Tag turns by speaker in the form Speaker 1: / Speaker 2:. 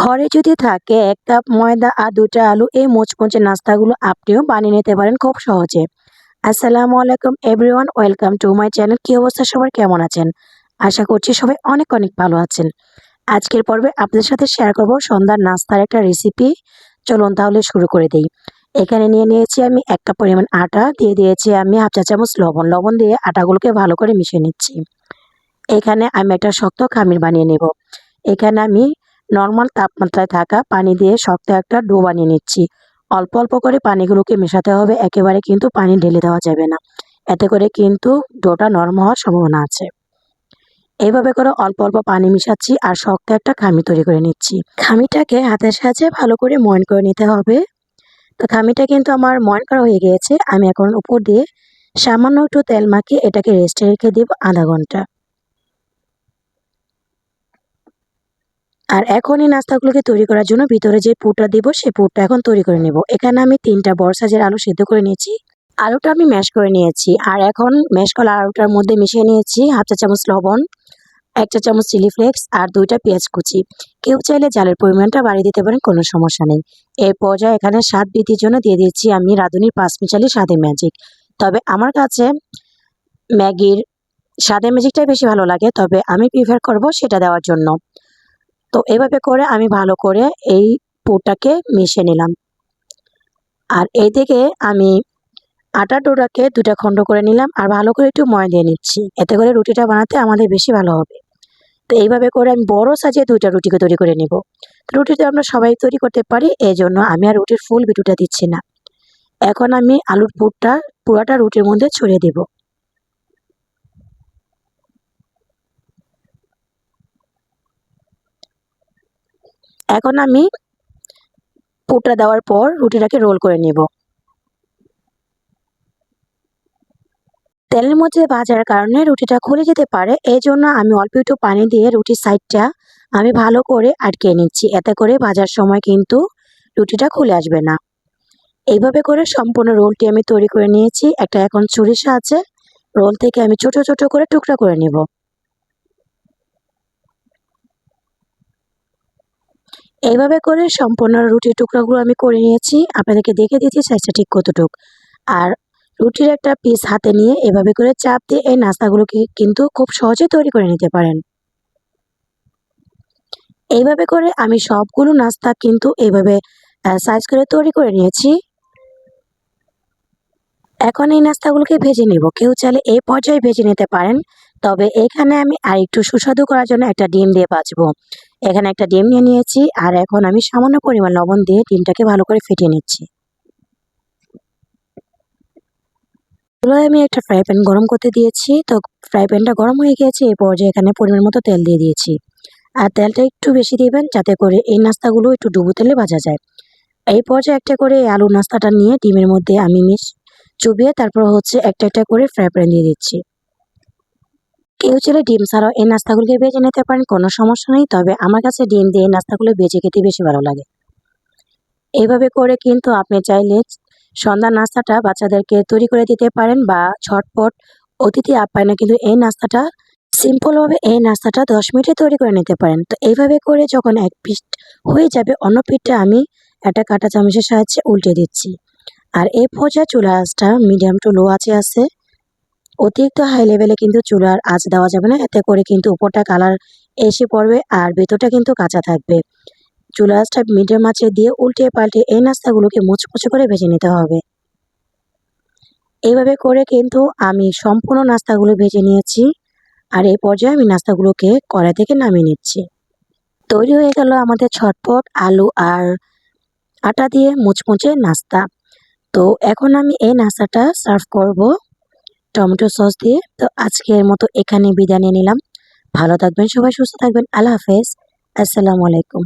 Speaker 1: ঘরে যদি থাকে এক কাপ ময়দা আর দুটা আলু, এই মুচমুচে নাস্তাগুলো আপনিও বানিয়ে নিতে পারেন খুব সহজে। আসসালামু আলাইকুম everyone, welcome to my channel. কি অবস্থা? সবার কেমন আছেন? আশা করছি সবাই অনেক অনেক ভালো আছেন। আজকের পর্বে আপনাদের সাথে শেয়ার করব সন্ধ্যার নাস্তার একটা রেসিপি চলুন তাহলে শুরু করে দিই। এখানে নিয়ে নিয়েছি আমি এক কাপ পরিমাণ আটা, দিয়ে দিয়েছি আমি হাফ চা চামচ লবণ। লবণ দিয়ে আটাগুলোকে ভালো করে মিশিয়ে নিচ্ছি। এখানে আমি একটা শক্ত খামির বানিয়ে নেব। এখানে আমি নর্মাল তাপমাত্রায় থাকা পানি দিয়ে শক্ত একটা ডো বানিয়ে নিচ্ছি। অল্প অল্প করে পানিগুলোকে মেশাতে হবে, একেবারে কিন্তু পানি ঢেলে দেওয়া যাবে না। এতে করে কিন্তু ডোটা নরম হওয়ার সম্ভাবনা আছে। এইভাবে করে অল্প অল্প পানি মিশাচ্ছি আর শক্ত একটা খামি তৈরি করে নিচ্ছি। খামিটাকে হাতের সাহায্যে ভালো করে ময়ন করে নিতে হবে। তো খামিটা কিন্তু আমার ময়ন করা হয়ে গিয়েছে, আমি এখন উপর দিয়ে সামান্য একটু তেল মাখিয়ে এটাকে রেস্টে রেখে দিব আধা ঘণ্টা। আর এখন এই নাস্তাগুলোকে তৈরি করার জন্য ভিতরে যে পুরটা দিব সেই পুরটা এখন তৈরি করে নেব। এখানে আমি তিনটা বড় সাইজের আলু সেদ্ধ করে নিয়েছি। আলুটা আমি ম্যাশ করে নিয়েছি। আর এখন ম্যাশ করা আলুটার মধ্যে মিশিয়ে নিয়েছি হাফ চা চামচ লবণ, এক চা চামচ চিলি ফ্লেক্স আর দুইটা পেঁয়াজ কুচি। কেউ চাইলে জালের পরিমাণটা বাড়িয়ে দিতে পারেন, কোনো সমস্যা নেই। এই পর্যায়ে এখানে স্বাদ বৃদ্ধির জন্য দিয়ে দিয়েছি আমি রাঁধুনির পাঁচ মিশালি স্বাদে ম্যাজিক তবে আমার কাছে ম্যাগির স্বাদে ম্যাজিকটাই বেশি ভালো লাগে, তবে আমি প্রিফার করব সেটা দেওয়ার জন্য। তো এভাবে করে আমি ভালো করে এই পুরটাকে মিশে নিলাম। আর এই থেকে আমি আটা ডোটাকে দুটা খণ্ড করে নিলাম আর ভালো করে একটু ময় দিয়ে নিচ্ছি। এতে করে রুটিটা বানাতে আমাদের বেশি ভালো হবে। তো এইভাবে করে আমি বড় সাজিয়ে দুইটা রুটিকে তৈরি করে নিব। রুটিটা আমরা সবাই তৈরি করতে পারি এই জন্য আমি আর রুটির ফুল বিটুটা দিচ্ছি না। এখন আমি আলুর পুরটা, পুরাটা রুটির মধ্যে ছড়িয়ে দেবো। এখন আমি পুরটা দেওয়ার পর রুটিটাকে রোল করে নিব। তেলের মধ্যে ভাজার কারণে রুটিটা খুলে যেতে পারে এই জন্য আমি অল্প একটু পানি দিয়ে রুটির সাইডটা আমি ভালো করে আটকে নিচ্ছি। এতে করে ভাজার সময় কিন্তু রুটিটা খুলে আসবে না। এইভাবে করে সম্পূর্ণ রোলটি আমি তৈরি করে নিয়েছি। একটা এখন ছুরির সাহায্যে রোল থেকে আমি ছোট ছোট করে টুকরা করে নিব। এইভাবে করে সম্পূর্ণ রুটির টুকরাগুলো আমি করে নিয়েছি। আপনাদেরকে দেখে দিয়েছি সাইজটা ঠিক কতটুক। আর রুটির একটা পিস হাতে নিয়ে এভাবে করে চাপ দিয়ে এই নাস্তাগুলোকে কিন্তু খুব সহজে তৈরি করে নিতে পারেন। এইভাবে করে আমি সবগুলো নাস্তা কিন্তু এইভাবে সাইজ করে তৈরি করে নিয়েছি। এখন এই নাস্তাগুলোকে ভেজে নেব। কেউ চাইলে এই পর্যায়ে ভেজে নিতে পারেন। তবে এখানে আমি আর একটু সুস্বাদু করার জন্য একটা ডিম দিয়ে বাঁচবো এখানে একটা ডিম নিয়ে নিয়েছি আর এখন আমি সামান্য পরিমাণ লবণ দিয়ে ডিমটাকে ভালো করে ফেটিয়ে নিচ্ছি। চুলায় আমি একটা ফ্রাই প্যান গরম করতে দিয়েছি। তো ফ্রাই প্যানটা গরম হয়ে গিয়েছে এই পর্যায়ে এখানে পরিমাণ মতো তেল দিয়ে দিয়েছি। আর তেলটা একটু বেশি দিবেন যাতে করে এই নাস্তাগুলো একটু ডুবো তেলে ভাজা যায়। এই পর্যায়ে একটা করে আলু নাস্তাটা নিয়ে ডিমের মধ্যে আমি মিশ চুবিয়ে তারপর হচ্ছে একটা একটা করে ফ্রাই প্যান দিয়ে দিচ্ছি কেউ চাইলে ডিম ছাড়াও এই নাস্তাগুলোকে বেজে নিতে পারেন, কোনো সমস্যা নেই, তবে আমার কাছে ডিম দিয়ে এই নাস্তাগুলো বেজে খেতে বেশি ভালো লাগে। এইভাবে করে কিন্তু আপনি চাইলে সন্ধ্যা নাস্তাটা বাচ্চাদেরকে তৈরি করে দিতে পারেন বা ছটপট অতিথি আপ্যায়নে কিন্তু এই নাস্তাটা সিম্পলভাবে এই নাস্তাটা দশ মিনিটে তৈরি করে নিতে পারেন। তো এইভাবে করে যখন এক পিঠ হয়ে যাবে, অন্য পিঠটা আমি একটা কাঁটা চামচের সাহায্যে উল্টে দিচ্ছি। আর এ পর্যায়ে চুলা আঁচটা মিডিয়াম টু লো আঁচে আছে। অতিরিক্ত হাই লেভেলে কিন্তু চুলার আঁচ দেওয়া যাবে না। এতে করে কিন্তু উপরটা কালার এসে পড়বে আর ভেতরটা কিন্তু কাঁচা থাকবে। চুলা আঁচটা মিডিয়াম আঁচে দিয়ে উল্টে পাল্টে এই নাস্তাগুলোকে মুচমুচে করে ভেজে নিতে হবে। এইভাবে করে কিন্তু আমি সম্পূর্ণ নাস্তাগুলো ভেজে নিয়েছি আর এই পর্যায়ে আমি নাস্তাগুলোকে কড়াই থেকে নামিয়ে নিচ্ছি। তৈরি হয়ে গেল আমাদের ছটপট আলু আর আটা দিয়ে মুচমুচে নাস্তা। তো এখন আমি এই নাস্তাটা সার্ভ করব টমেটো সস দিয়ে। তো আজকের মতো এখানে বিদায় নিয়ে নিলাম। ভালো থাকবেন, সবাই সুস্থ থাকবেন। আল্লাহ হাফেজ। আসসালামু আলাইকুম।